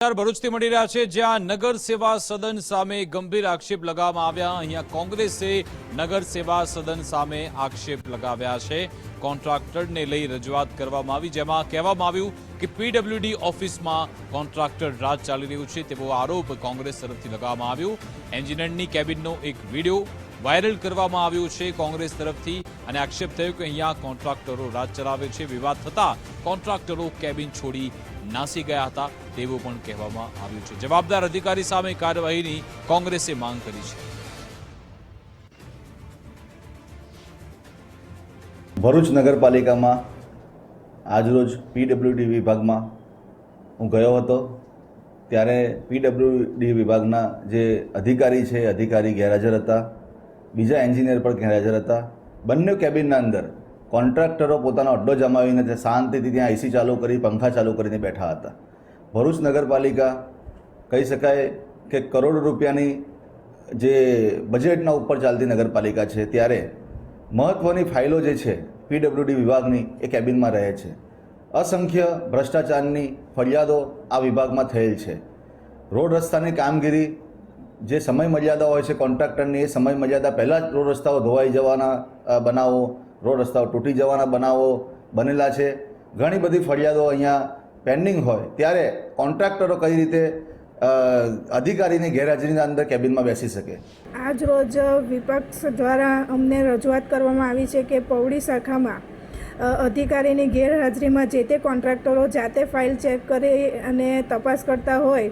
ભરૂચથી મળી રહ્યા છે, જ્યાં નગર સેવા સદન સામે ગંભીર આક્ષેપ લગાવવામાં આવ્યા. અહીંયા કોંગ્રેસે નગર સેવા સદન સામે આક્ષેપ લગાવ્યા છે. કોન્ટ્રાક્ટરને લઈ રજૂઆત કરવામાં આવી, જેમાં કહેવામાં આવ્યું કે પીડબ્લ્યુડી ઓફિસમાં કોન્ટ્રાક્ટર રાજ ચાલી રહ્યું છે, તેવો આરોપ કોંગ્રેસ તરફથી લગાવવામાં આવ્યો. એન્જિનિયરની કેબિનનો એક વીડિયો વાયરલ કરવામાં આવ્યો છે કોંગ્રેસ તરફથી અને આક્ષેપ થયો કે અહીંયા કોન્ટ્રાક્ટરો રાજ ચલાવે છે. વિવાદ થતા કોન્ટ્રાક્ટરો કેબિન છોડી નાસી ગયા હતા તેવું પણ કહેવામાં આવ્યું છે. જવાબદાર અધિકારી સામે કાર્યવાહીની કોંગ્રેસે માંગ કરી છે. ભરૂચ નગરપાલિકામાં આજરોજ પીડબ્લ્યુડી વિભાગમાં હું ગયો હતો. ત્યારે પીડબ્લ્યુડી વિભાગના જે અધિકારી છે, અધિકારી ગેરહાજર હતા. બીજા એન્જિનિયર પણ ગેરહાજર હતા. બંને કેબિનના અંદર કોન્ટ્રાક્ટરો પોતાનો અડ્ડો જમાવીને તે શાંતિથી ત્યાં એસી ચાલુ કરી, પંખા ચાલુ કરીને બેઠા હતા. ભરૂચ નગરપાલિકા કહી શકાય કે કરોડ રૂપિયાની જે બજેટના ઉપર ચાલતી નગરપાલિકા છે, ત્યારે મહત્ત્વની ફાઇલો જે છે, પીડબ્લ્યુડી વિભાગની એ કેબિનમાં રહે છે. અસંખ્ય ભ્રષ્ટાચારની ફરિયાદો આ વિભાગમાં થયેલ છે. રોડ રસ્તાની કામગીરી જે સમય મર્યાદા હોય છે કોન્ટ્રાક્ટરની, એ સમય મર્યાદા પહેલાં જ રોડ રસ્તાઓ ધોવાઈ જવાના બનાવો, રોડ રસ્તાઓ તૂટી જવાના બનાવો બનેલા છે. ઘણી બધી ફરિયાદો અહીંયા પેન્ડિંગ હોય. ત્યારે કોન્ટ્રાક્ટરો કઈ રીતે અધિકારીની ગેરહાજરીના અંદર કેબિનમાં બેસી શકે? આજ રોજ વિપક્ષ દ્વારા અમને રજૂઆત કરવામાં આવી છે કે પૌડી શાખામાં અધિકારીની ગેરહાજરીમાં જે તે કોન્ટ્રાક્ટરો જાતે ફાઇલ ચેક કરી અને તપાસ કરતા હોય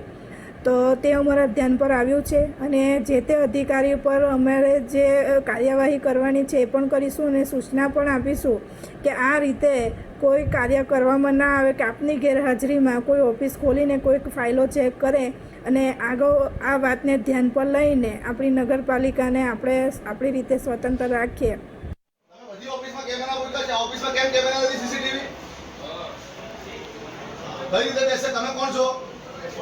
તો તે અમારા ધ્યાન પર આવ્યું છે અને જે તે અધિકારી પર અમારે જે કાર્યવાહી કરવાની છે એ પણ કરીશું અને સૂચના પણ આપીશું કે આ રીતે કોઈ કાર્ય કરવામાં ના આવે, કે આપની ગેરહાજરીમાં કોઈ ઓફિસ ખોલીને કોઈક ફાઇલો ચેક કરે અને આગળ આ વાતને ધ્યાન પર લઈને આપણી નગરપાલિકાને આપણે આપણી રીતે સ્વતંત્ર રાખીએ. કેમ કેમેરા સીસીટીવી? કઈ રીતે બેસે? તમે કોણ છો? તો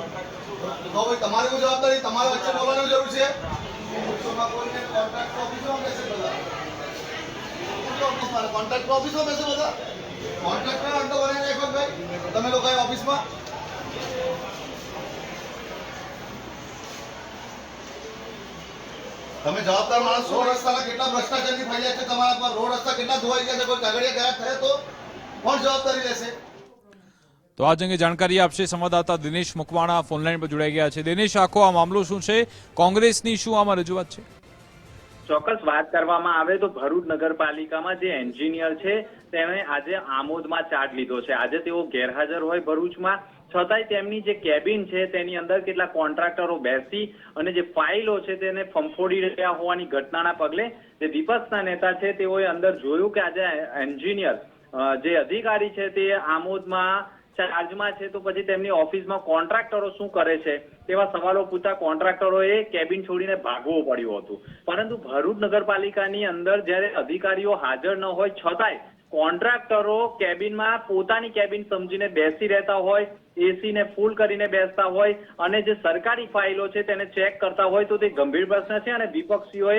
ભાઈ તમારે કોઈ જવાબદારી તમારે વચ્ચે બોલવાની જરૂર છે. કોન્ટ્રાક્ટ ઓફિસમાં બેસે બધા. ઓફિસમાં કોન્ટ્રાક્ટ ઓફિસમાં બેસે બધા. કોન્ટ્રાક્ટર અંડો ભાઈ? તમે લોકો ઓફિસમાં? તમે જવાબદાર માણસ રોડ રસ્તાના કેટલા ભ્રષ્ટાચારની ફરિયાદ છે, તમારા પર રોડ રસ્તા કેટલા ધોવાઈ ગયા છે, કોઈ કાગળિયા ગયા થયા તો કોણ જવાબદારી લેશે? તો આ અંગે જાણકારી આપશે સંવાદદાતા દિનેશ મકવાણા. ફોનલાઈન પર જોડાઈ ગયા છે. દિનેશ, આખો આ મામલો શું છે? કોંગ્રેસની શું આમાં રજૂઆત છે? ચોક્કસ વાત કરવામાં આવે તો ભરૂચ નગરપાલિકામાં જે એન્જિનિયર છે તેમણે આજે આમોદમાં ચાર્જ લીધો છે. આજે તેઓ ગેરહાજર હોય ભરૂચમાં. છતાંય તેમની જે કેબિન છે, તેની અંદર કેટલા કોન્ટ્રાક્ટરો બેસી અને જે ફાઇલો છે, તેને ફંફોડી રહ્યા હોવાની ઘટનાના પગલે જે વિપક્ષના નેતા છે, તેઓએ અંદર જોયું કે આજે એન્જિનિયર જે અધિકારી છે, તે આમોદમાં ચાર્જમાં છે તો પછી તેમની ઓફિસમાં કોન્ટ્રાક્ટરો શું કરે છે? તેવા સવાલો પૂછતા કોન્ટ્રાક્ટરોએ કેબિન છોડીને ભાગવું પડ્યું હતું. પરંતુ ભરૂચ નગરપાલિકાની અંદર જ્યારે અધિકારીઓ હાજર ન હોય છતાંય કોન્ટ્રાક્ટરો કેબિનમાં પોતાની કેબિન સમજીને બેસી રહેતા હોય એસી ને ફૂલ કરીને બેસતા હોય અને જે સરકારી ફાઇલો છે તેને ચેક કરતા હોય તો તે ગંભીર પ્રશ્ન છે અને વિપક્ષીઓએ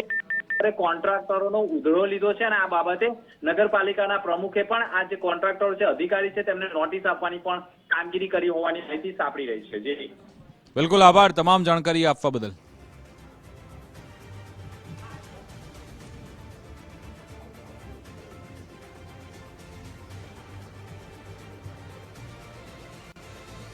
ત્યારે કોન્ટ્રાક્ટરોનો ઉધડો લીધો છે અને આ બાબતે નગરપાલિકાના પ્રમુખે પણ આ જે કોન્ટ્રાક્ટરો છે, અધિકારી છે, તેમને નોટિસ આપવાની પણ કામગીરી કરી હોવાની માહિતી સાંપડી રહી છે. જી. બિલકુલ આભાર. તમામ જાણકારી આપવા બદલ.